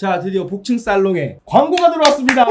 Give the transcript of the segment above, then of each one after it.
자, 드디어 복층 살롱에 광고가 들어왔습니다.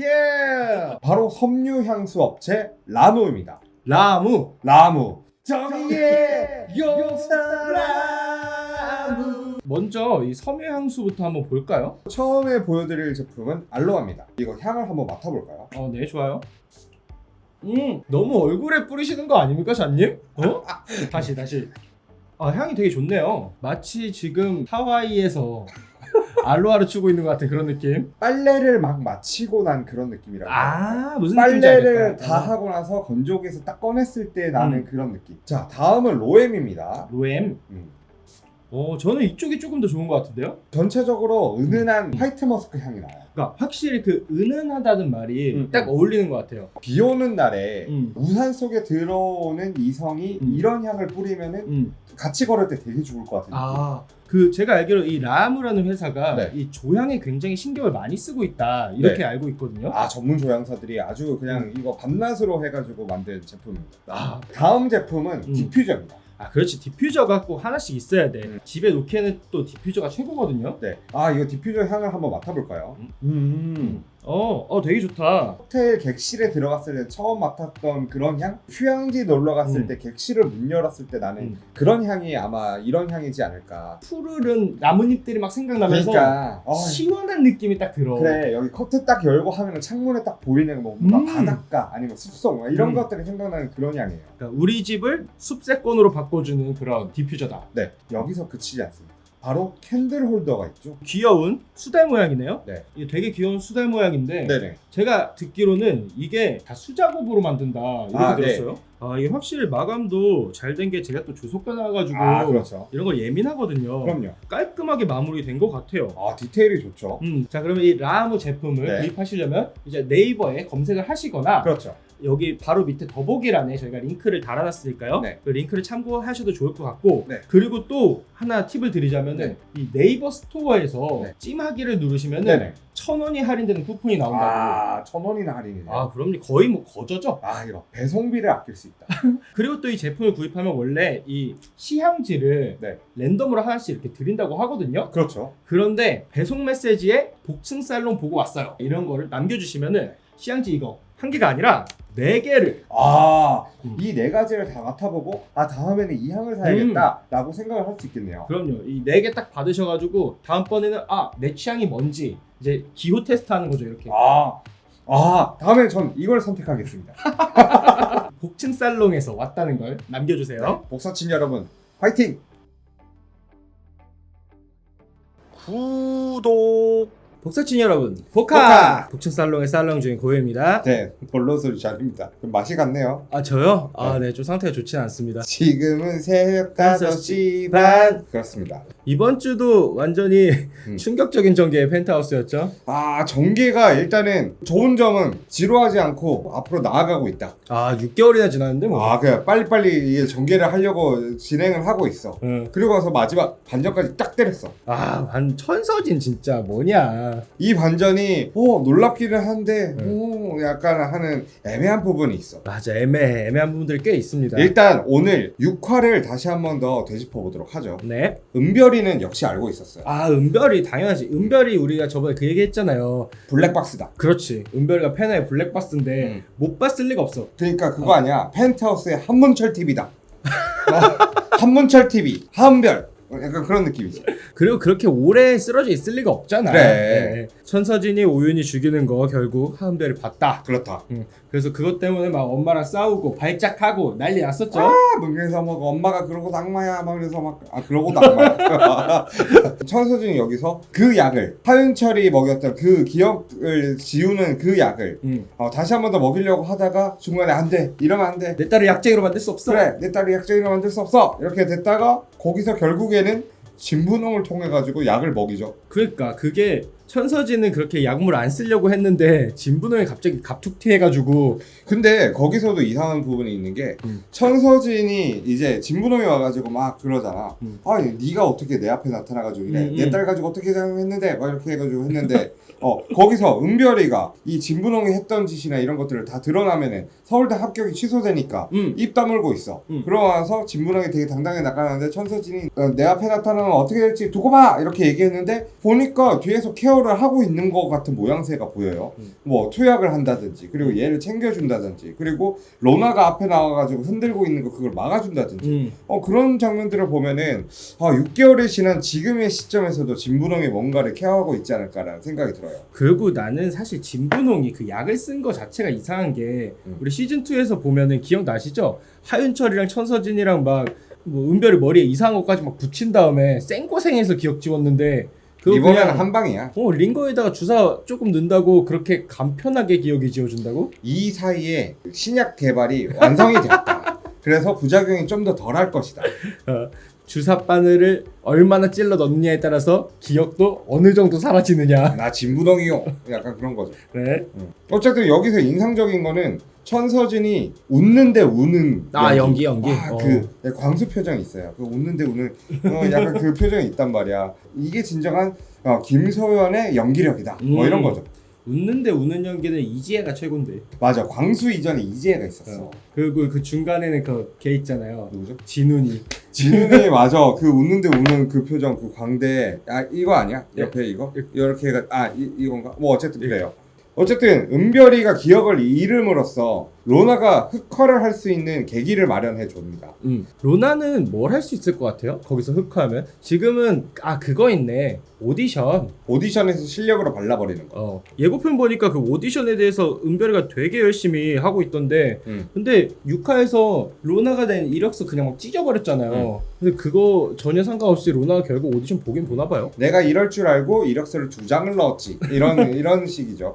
예! 바로 섬유 향수 업체 라무입니다. 라무. 라무. 정의의 용사라무. 먼저 이 섬유 향수부터 한번 볼까요? 처음에 보여드릴 제품은 알로아입니다. 이거 향을 한번 맡아볼까요? 어, 네, 좋아요. 음, 너무 얼굴에 뿌리시는 거 아닙니까, 잔님? 어? 다시, 다시. 아, 향이 되게 좋네요. 마치 지금 하와이에서 알로하를 추고 있는 것 같은 그런 느낌. 빨래를 막 마치고 난 그런 느낌이라고. 아, 무슨 느낌인지 빨래를 알겠다. 다 하고 나서 건조기에서 딱 꺼냈을 때 나는 음. 그런 느낌. 자, 다음은 로엠입니다. 로엠. 음. 어, 저는 이쪽이 조금 더 좋은 것 같은데요? 전체적으로 은은한 화이트 머스크 향이 나요. 그러니까 확실히 그 은은하다는 말이 음, 딱 음. 어울리는 것 같아요. 비 오는 날에 음. 우산 속에 들어오는 이성이 음. 이런 향을 뿌리면은 음. 같이 걸을 때 되게 좋을 것 느낌. 아, 그 제가 알기로 이 라무라는 회사가 네. 이 조향에 굉장히 신경을 많이 쓰고 있다 이렇게 네. 알고 있거든요. 아 전문 조향사들이 아주 그냥 이거 밤낮으로 해가지고 만든 제품입니다. 아, 다음 제품은 음. 디퓨저입니다. 아, 그렇지 디퓨저가 꼭 하나씩 있어야 돼. 음. 집에 놓기에는 또 디퓨저가 최고거든요. 네. 아 이거 디퓨저 향을 한번 맡아볼까요? 음. 어, 어 되게 좋다. 호텔 객실에 들어갔을 때 처음 맡았던 그런 향? 휴양지 놀러 갔을 음. 때 객실을 문 열었을 때 나는 음. 그런 향이 아마 이런 향이지 않을까. 푸르른 나뭇잎들이 막 생각나면서 그러니까 어, 시원한 느낌이 딱 들어. 그래 여기 커튼 딱 열고 하면 창문에 딱 보이는 뭐 뭔가 음. 바닷가 아니면 숲속 뭐 이런 음. 것들이 생각나는 그런 향이에요. 그러니까 우리 집을 숲세권으로 바꿔주는 그런 디퓨저다. 네 여기서 그치지 않습니다. 바로 캔들 홀더가 있죠. 귀여운 수달 모양이네요. 네. 이게 되게 귀여운 수달 모양인데 네네. 제가 듣기로는 이게 다 수작업으로 만든다 이렇게 아, 네. 들었어요. 아 이게 확실히 마감도 잘 된 게 제가 또 조속가 나와가지고 아 그렇죠. 이런 거 예민하거든요. 그럼요. 깔끔하게 마무리된 것 같아요. 아 디테일이 좋죠. 음, 자 그러면 이 라무 제품을 네. 구입하시려면 이제 네이버에 검색을 하시거나 그렇죠. 여기 바로 밑에 더보기란에 저희가 링크를 달아놨으니까요. 네. 그 링크를 참고하셔도 좋을 것 같고 네. 그리고 또 하나 팁을 드리자면은 네. 이 네이버 스토어에서 네. 찜하기를 누르시면은 네네. 천 원이 할인되는 쿠폰이 나온다고. 아, 아천 원이나 할인이네. 그럼요 거의 뭐 거저죠. 아 이거 배송비를 아낄 수 있다. 그리고 또 이 제품을 구입하면 원래 이 시향지를 네. 랜덤으로 하나씩 이렇게 드린다고 하거든요. 그렇죠. 그런데 배송 메시지에 복층 살롱 보고 왔어요. 이런 거를 남겨주시면은 시향지 이거 한 개가 아니라 네 개를 아, 음. 이 네 가지를 다 맡아보고, 아, 다음에는 이 향을 사야겠다, 라고 생각을 할 수 있겠네요. 그럼요. 이 네 개 딱 받으셔가지고 다음번에는 아 내 취향이 뭔지 이제 기호 테스트하는 거죠 이렇게. 아, 아, 다음에 전 이걸 선택하겠습니다. 복층 살롱에서 왔다는 걸 남겨주세요. 네, 복사친 여러분, 화이팅! 구독! 복사친 여러분, 복화! 복화! 복층 살롱의 살롱 중인 고유입니다. 네, 본론 소리 잘입니다. 좀 맛이 갔네요. 아 저요? 아 네, 좀 상태가 좋진 않습니다. 지금은 새벽 5시 반. 반. 그렇습니다. 이번 주도 완전히 음. 충격적인 전개의 펜트하우스였죠. 아, 전개가 일단은 좋은 점은 지루하지 않고 앞으로 나아가고 있다. 아 6개월이나 지났는데 뭐. 아, 그냥 빨리빨리 이게 전개를 하려고 진행을 하고 있어. 응. 그리고 나서 마지막 반전까지 딱 때렸어. 아, 반 천서진 진짜 뭐냐. 이 반전이 어 놀랍기는 한데 네. 오 약간 하는 애매한 부분이 있어. 맞아, 애매 애매한 부분들이 꽤 있습니다. 일단 오늘 6화를 다시 한 번 더 되짚어 보도록 하죠. 네. 은별이는 역시 알고 있었어요. 아, 은별이 당연하지. 은별이 우리가 저번에 그 얘기 했잖아요. 블랙박스다. 그렇지. 은별이가 펜의 블랙박스인데 음. 못 봤을 리가 없어. 그러니까 그거 아니야. 펜트하우스의 한문철 TV다. 어, 한문철 TV, 한별. 어, 약간 그런 느낌이지. 그리고 그렇게 오래 쓰러져 있을 리가 없잖아. 그래. 네. 천서진이 오윤이 죽이는 거 결국 하은별이 봤다. 그렇다. 그래서 그것 때문에 막 엄마랑 싸우고 발작하고 난리 났었죠. 아, 뭐 그래서 막 엄마가 그러고 낙마야 막 그래서 막 아 그러고 낙마야 천서진이 여기서 그 약을 하윤철이 먹였던 그 기억을 지우는 그 약을 음. 어, 다시 한 번 더 먹이려고 하다가 중간에 안 돼 이러면 안 돼 내 딸을 약쟁이로 만들 수 없어. 그래 내 딸이 약쟁이로 만들 수 없어 이렇게 됐다가 거기서 결국에 는 진분홍을 통해 가지고 약을 먹이죠. 그러니까 그게 천서진은 그렇게 약물 안 쓰려고 했는데 진분홍이 갑자기 갑툭튀 해가지고 근데 거기서도 이상한 부분이 있는 게 음. 천서진이 이제 진부동이 와가지고 막 그러잖아. 음. 아니 네가 어떻게 내 앞에 나타나가지고 이래? 음, 음. 내딸 가지고 어떻게 했는데 막 이렇게 해가지고 했는데 어 거기서 은별이가 이 진부동이 했던 짓이나 이런 것들을 다 드러나면은 서울대 합격이 취소되니까 음. 입 다물고 있어. 음. 그러고 나서 진부동이 되게 당당하게 나가는데 천서진이 어, 내 앞에 나타나면 어떻게 될지 두고 봐 이렇게 얘기했는데 보니까 뒤에서 케어 를 하고 있는 것 같은 모양새가 보여요. 음. 뭐 투약을 한다든지 그리고 얘를 챙겨준다든지 그리고 로나가 앞에 나와가지고 흔들고 있는 거 그걸 막아준다든지 음. 어 그런 장면들을 보면은 아 6개월이 지난 지금의 시점에서도 진부동이 뭔가를 케어하고 있지 않을까라는 생각이 들어요. 그리고 나는 사실 진분홍이 그 약을 쓴 거 자체가 이상한 게 음. 우리 시즌 2에서 보면은 기억나시죠? 하윤철이랑 천서진이랑 막뭐 은별이 머리에 이상한 것까지 막 붙인 다음에 생고생해서 기억 지웠는데 이번에는 한 방이야. 어 링거에다가 주사 조금 넣는다고 그렇게 간편하게 기억이 지워준다고? 이 사이에 신약 개발이 완성이 됐다. 그래서 부작용이 좀 더 덜할 것이다. 어, 주사 바늘을 얼마나 찔러 넣느냐에 따라서 기억도 어느 정도 사라지느냐. 나 진부동이요. 약간 그런 거죠. 네. 어쨌든 여기서 인상적인 거는 천서진이 웃는데 우는 아 연기 연기. 아, 어. 그 광수 표정이 있어요. 그 웃는데 우는 어, 약간 그 표정이 있단 말이야. 이게 진정한 어, 김소연의 연기력이다. 뭐 음. 이런 거죠. 웃는데 우는 연기는 이지혜가 최고인데. 맞아. 광수 이전에 이지혜가 있었어. 어. 그리고 그 중간에는 그 걔 있잖아요. 누구죠? 진훈이. 진훈이 맞아. 그 웃는데 우는 그 표정, 그 광대. 아 이거 아니야? 예. 옆에 이거? 이렇게 해가 아 이, 이건가? 뭐 어쨌든 그래요. 어쨌든 은별이가 기억을 잃음으로써 로나가 흑화를 할 수 있는 계기를 마련해 줍니다. 음. 로나는 뭘 할 수 있을 것 같아요? 거기서 흑화하면? 지금은 아 그거 있네. 오디션. 오디션에서 실력으로 발라버리는 거. 어. 예고편 보니까 그 오디션에 대해서 은별이가 되게 열심히 하고 있던데 음. 근데 6화에서 로나가 된 이력서 그냥 막 찢어버렸잖아요. 근데 그거 전혀 상관없이 로나가 결국 오디션 보긴 보나 봐요. 내가 이럴 줄 알고 이력서를 두 장을 넣었지. 이런 이런 식이죠.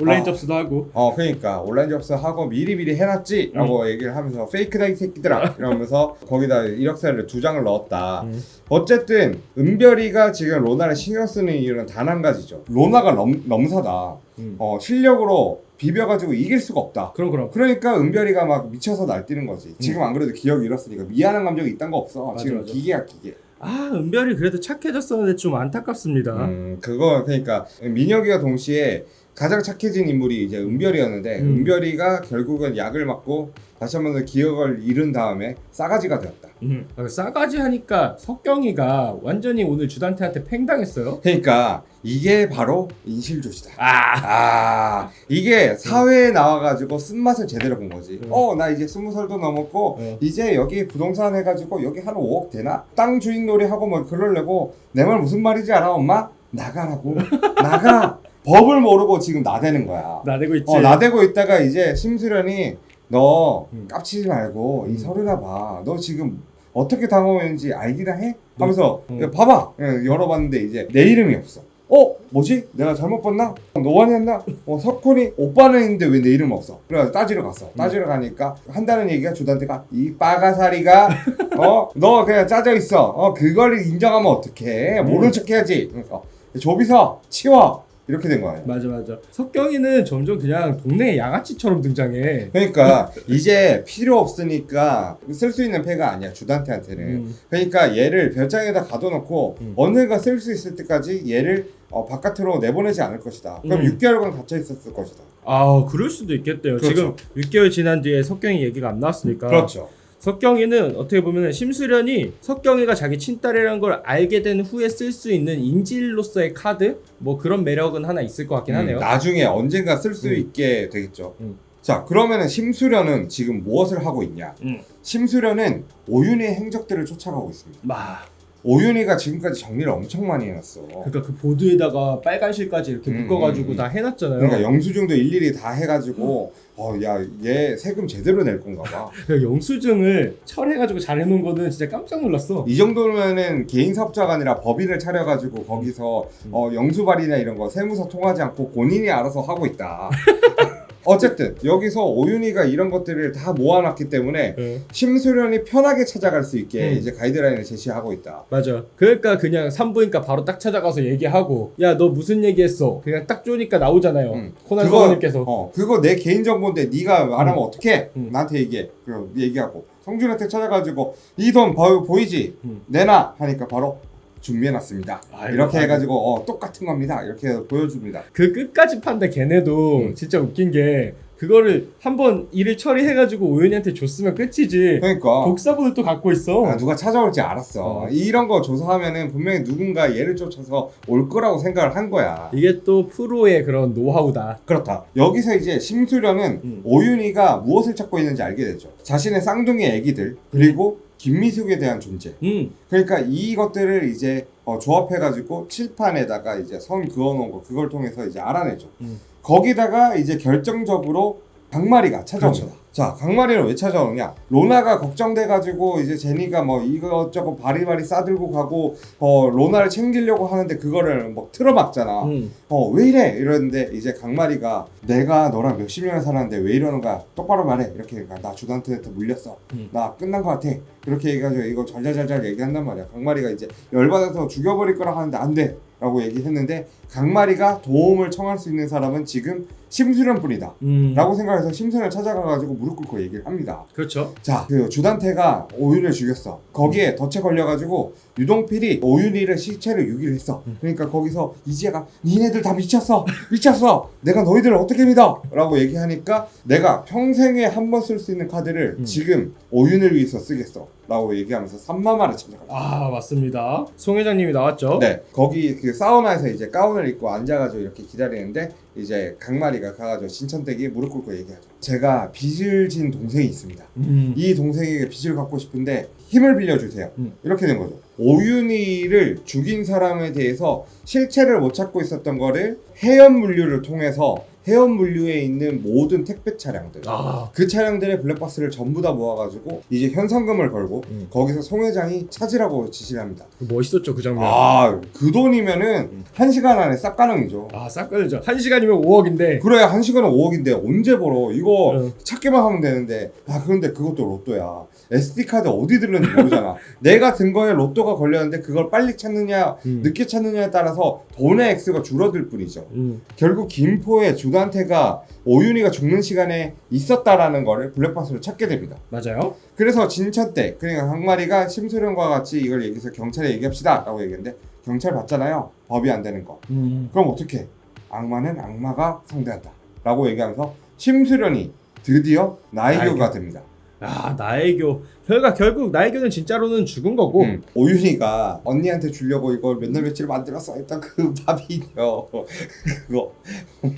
온라인 아. 접수도 하고. 어, 그러니까 온라인 접수하고 미리 미리 해놨지 라고 얘기를 하면서 페이크다 이 새끼들아 이러면서 거기다 이력서를 두 장을 넣었다. 음. 어쨌든 은별이가 지금 로나를 신경 쓰는 이유는 단 한 가지죠. 로나가 넘, 넘사다. 음. 어, 실력으로 비벼가지고 이길 수가 없다. 그럼 그럼. 그러니까 은별이가 막 미쳐서 날뛰는 거지. 지금 안 그래도 기억 잃었으니까 미안한 감정이 있단 거 없어. 음. 맞아, 지금 맞아. 기계야 기계. 아 은별이 그래도 착해졌었는데 좀 안타깝습니다. 음, 그거 그러니까 민혁이가 동시에 가장 착해진 인물이 이제 은별이었는데 음. 은별이가 결국은 약을 맞고 다시 한번 더 기억을 잃은 다음에 싸가지가 되었다. 음. 아, 싸가지 하니까 석경이가 완전히 오늘 주단태한테 팽당했어요. 그러니까 이게 바로 인실조시다. 아. 아 이게 사회에 나와가지고 쓴맛을 제대로 본 거지. 음. 어 나 이제 스무 살도 넘었고 어. 이제 여기 부동산 해가지고 여기 한 5억 되나? 땅 주인 놀이 하고 뭐 그러려고 내 말 무슨 말이지 알아 엄마? 나가라고 나가 법을 모르고 지금 나대는 거야. 나대고 있지. 어 나대고 있다가 이제 심수련이 너 음. 깝치지 말고 이 음. 서류나 봐. 너 지금 어떻게 당황했는지 알기나 해? 하면서 음. 야, 봐봐 예, 열어봤는데 이제 내 이름이 없어. 어 뭐지? 내가 잘못 봤나? 노안이 했나? 어 석훈이 오빠는 있는데 왜 내 이름 없어? 그래서 따지러 갔어. 따지러 가니까 한다는 얘기가 주단태가 이 빠가사리가 어 너 그냥 짜져 있어. 어 그걸 인정하면 어떡해? 모른 척 해야지. 그러니까 조비서 치워 이렇게 된 거예요. 맞아 맞아. 석경이는 점점 그냥 동네 양아치처럼 등장해. 그러니까 이제 필요 없으니까 쓸 수 있는 패가 아니야 주단태한테는. 음. 그러니까 얘를 별장에다 가둬놓고 음. 언젠가 쓸 수 있을 때까지 얘를 어, 바깥으로 내보내지 않을 것이다. 그럼 음. 6개월간 갇혀 있었을 것이다. 아 그럴 수도 있겠대요. 그렇죠. 지금 6개월 지난 뒤에 석경이 얘기가 안 나왔으니까. 그렇죠. 석경이는 어떻게 보면 심수련이 석경이가 자기 친딸이라는 걸 알게 된 후에 쓸 수 있는 인질로서의 카드 뭐 그런 매력은 하나 있을 것 같긴 하네요. 음, 나중에 언젠가 쓸 수 음. 있게 되겠죠. 음. 자 그러면은 심수련은 지금 무엇을 하고 있냐? 음. 심수련은 오윤희의 행적들을 쫓아가고 있습니다. 마. 오윤희가 지금까지 정리를 엄청 많이 해놨어. 그러니까 그 보드에다가 빨간 실까지 이렇게 음, 묶어가지고 음, 다 해놨잖아요. 그러니까 영수증도 일일이 다 해가지고 어 야 얘 세금 제대로 낼 건가 봐. 그 영수증을 철해가지고 잘 해놓은 거는 진짜 깜짝 놀랐어. 이 정도면은 개인 사업자가 아니라 법인을 차려가지고 거기서 음. 어, 영수발이나 이런 거 세무서 통하지 않고 본인이 알아서 하고 있다. 어쨌든 여기서 오윤희가 이런 것들을 다 모아놨기 때문에 네. 심수련이 편하게 찾아갈 수 있게 음. 이제 가이드라인을 제시하고 있다. 맞아. 그러니까 그냥 산부인과 바로 딱 찾아가서 얘기하고 야 너 무슨 얘기했어? 그냥 딱 쪼니까 나오잖아요. 음. 코난 그거- 선생님께서. 어 그거 내 개인 정보인데 네가 말하면 음. 어떡해? 음. 나한테 얘기해. 그럼 얘기하고 성준한테 찾아가지고 이 돈 보이지? 음. 내놔 하니까 바로 준비해놨습니다. 아이고, 이렇게 아이고. 해가지고 어, 똑같은 겁니다. 이렇게 해서 보여줍니다. 그 끝까지 판다 걔네도 음. 진짜 웃긴 게 그거를 한번 일을 처리해가지고 오연이한테 줬으면 끝이지. 그러니까 복사본을 또 갖고 있어. 아, 누가 찾아올지 알았어. 어. 이런 거 조사하면은 분명히 누군가 얘를 쫓아서 올 거라고 생각을 한 거야. 이게 또 프로의 그런 노하우다. 그렇다. 여기서 이제 심수련은 음. 오윤희가 무엇을 찾고 있는지 알게 되죠. 자신의 쌍둥이 애기들 그리고 김미숙에 대한 존재. 음. 그러니까 이것들을 이제 어, 조합해가지고 칠판에다가 이제 선 그어놓은 거 그걸 통해서 이제 알아내죠. 음. 거기다가 이제 결정적으로 강마리가 찾아옵니다. 그렇죠. 자, 강마리는 왜 찾아오느냐? 로나가 걱정돼가지고 이제 제니가 뭐 이것저것 바리바리 싸들고 가고 어 로나를 챙기려고 하는데 그거를 뭐 틀어막잖아. 음. 어왜 이래 이러는데 이제 강마리가 내가 너랑 몇십 년을 살았는데 왜 이러는 거야 똑바로 말해 이렇게 나 주단트한테 물렸어 음. 나 끝난 거 같아 그렇게 얘기해가지고 이거 잘잘잘잘 얘기한단 말이야 강마리가 이제 열받아서 죽여버릴 거라 하는데 안 돼 라고 얘기했는데 강마리가 도움을 청할 수 있는 사람은 지금 심수련 뿐이다 음. 라고 생각해서 심수련을 찾아가가지고 무릎 꿇고 얘기를 합니다 그렇죠. 자, 그 주단태가 오윤을 죽였어. 거기에 덫에 걸려가지고 유동필이 오윤이를 시체를 유기를 했어. 음. 그러니까 거기서 이지혜가 니네들 다 미쳤어, 미쳤어. 내가 너희들을 어떻게 믿어? 라고 얘기하니까 내가 평생에 한 번 쓸 수 있는 카드를 음. 지금 오윤을 위해서 쓰겠어. 라고 얘기하면서 삼마마를 찾아가. 아 맞습니다. 송 회장님이 나왔죠. 네, 거기 그 사우나에서 이제 가운을 입고 앉아가지고 이렇게 기다리는데 이제 강마리가 가가지고 신천댁이 무릎 꿇고 얘기하죠. 제가 빚을 진 동생이 있습니다. 음. 이 동생에게 빚을 갚고 싶은데 힘을 빌려주세요. 음. 이렇게 된 거죠. 오윤희를 죽인 사람에 대해서 실체를 못 찾고 있었던 거를 해연 물류를 통해서 해연 물류에 있는 모든 택배 차량들 아. 그 차량들의 블랙박스를 전부 다 모아가지고 이제 현상금을 걸고 음. 거기서 송 회장이 찾으라고 지시를 합니다. 멋있었죠 그 장면. 아 그 돈이면은 음. 한 시간 안에 싹 가능이죠. 아, 싹 걸리죠. 한 시간이면 5억인데. 그래 한 시간은 5억인데 언제 벌어 이거 응. 찾기만 하면 되는데 아 그런데 그것도 로또야 SD 카드 어디 들는지 모르잖아 내가 든 거에 로또가 걸렸는데 그걸 빨리 찾느냐 음. 늦게 찾느냐에 따라서 돈의 액수가 줄어들 뿐이죠 음. 결국 김포의 주단 태가 오윤희가 죽는 시간에 있었다라는 거를 블랙박스로 찾게 됩니다 맞아요. 그래서 진천 때 그러니까 강마리가 심수련과 같이 이걸 얘기해서 경찰에 얘기합시다 라고 얘기했는데 경찰 받잖아요 법이 안 되는 거 음. 그럼 어떻게? 악마는 악마가 상대한다. 라고 얘기하면서 심수련이 드디어 나의교. 됩니다. 아 나애교. 그러니까 결국 나애교는 진짜로는 죽은 거고. 음, 오윤희가 언니한테 주려고 이걸 몇 날 며칠 만들었어 했던 그 밥이요. 그거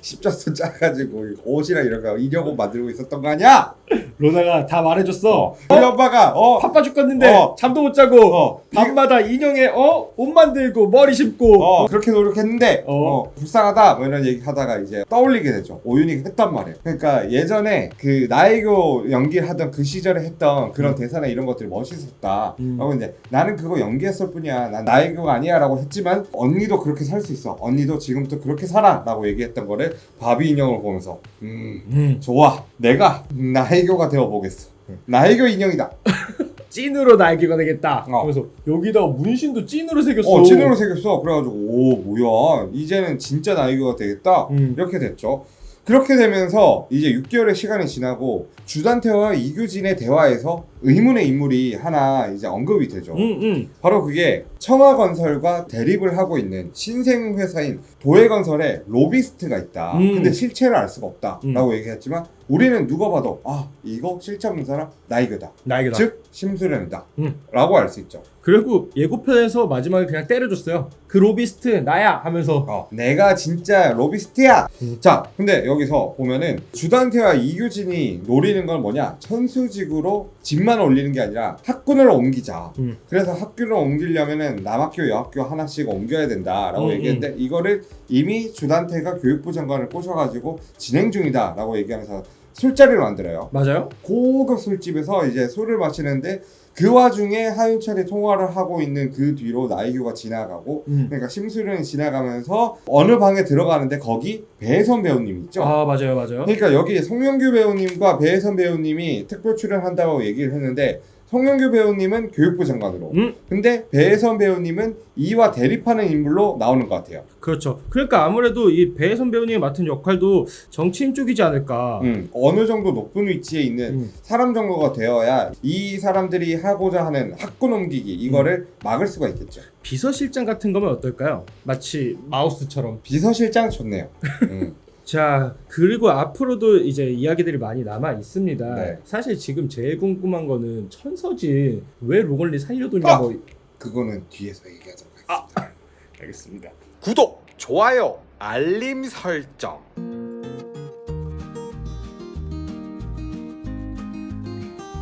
십자수 짜가지고 옷이랑 이런 거 인형옷 만들고 있었던 거 아니야? 로나가 다 말해줬어. 우리 오빠가 어, 바빠 죽겠는데 어. 잠도 못 자고 어, 밤마다 인형에 어? 옷 만들고 머리 심고 어, 그렇게 노력했는데 어. 어, 불쌍하다 뭐 이런 얘기 하다가 이제 떠올리게 되죠 오윤희가 했단 말이에요 그러니까 예전에 그 나의교 연기하던 그 시절에 했던 그런 음. 대사나 이런 것들이 멋있었다 음. 라고 이제 나는 그거 연기했을 뿐이야 난 나의교가 아니야 라고 했지만 언니도 그렇게 살 수 있어 언니도 지금부터 그렇게 살아 라고 얘기했던 거를 바비 인형을 보면서 음 음. 좋아 내가 나의교가 되어 보겠어 나의교 인형이다 찐으로 나애교가 되겠다. 어. 그래서 여기다 문신도 찐으로 새겼어. 어 찐으로 새겼어 그래가지고 오 뭐야 이제는 진짜 나의교가 되겠다 음. 이렇게 됐죠. 그렇게 되면서 이제 6개월의 시간이 지나고 주단태와 이규진의 대화에서 의문의 인물이 하나 이제 언급이 되죠. 음, 음. 바로 그게 청화건설과 대립을 하고 있는 신생 회사인 도해건설에 로비스트가 있다. 음. 근데 실체를 알 수가 음. 없다라고 얘기했지만 우리는 누가 봐도 아 이거 실체 없는 사람 나이교다. 나애교다. 즉 심수련이다. 음. 라고 알 수 있죠. 그리고 예고편에서 마지막에 그냥 때려줬어요. 그 로비스트 나야 하면서 어, 내가 진짜 로비스트야. 음. 자, 근데 여기서 보면은 주단태와 이규진이 노리는 건 뭐냐? 천수직으로 집만 올리는 게 아니라 학군을 옮기자. 음. 그래서 학교를 옮기려면은 남학교, 여학교 하나씩 옮겨야 된다라고 음, 얘기했는데 이거를 이미 주단태가 교육부 장관을 꼬셔가지고 진행 중이다라고 얘기하면서 술자리를 만들어요. 맞아요? 고급 술집에서 이제 술을 마시는데 그 와중에 하윤철이 통화를 하고 있는 그 뒤로 나이규가 지나가고 음. 그러니까 심수련이 지나가면서 어느 방에 들어가는데 거기 배혜선 배우님 있죠. 아 맞아요 맞아요. 그러니까 여기 송영규 배우님과 배혜선 배우님이 특별 출연한다고 얘기를 했는데 송영규 배우님은 교육부 장관으로 음 근데 배혜선 배우님은 이와 대립하는 인물로 나오는 것 같아요. 그렇죠. 그러니까 아무래도 이 배혜선 배우님이 맡은 역할도 정치인 쪽이지 않을까. 음, 어느 정도 높은 위치에 있는 음. 사람 정도가 되어야 이 사람들이 하고자 하는 학군 옮기기 이거를 막을 수가 있겠죠. 비서실장 같은 거면 어떨까요? 마치 마우스처럼. 비서실장 좋네요. 음. 자 그리고 앞으로도 이제 이야기들이 많이 남아 있습니다. 네. 사실 지금 제일 궁금한 거는 천서진 왜 로건리 살려두냐 아! 뭐 그거는 뒤에서 얘기하도록 하겠습니다. 알겠습니다. 구독, 좋아요, 알림 설정.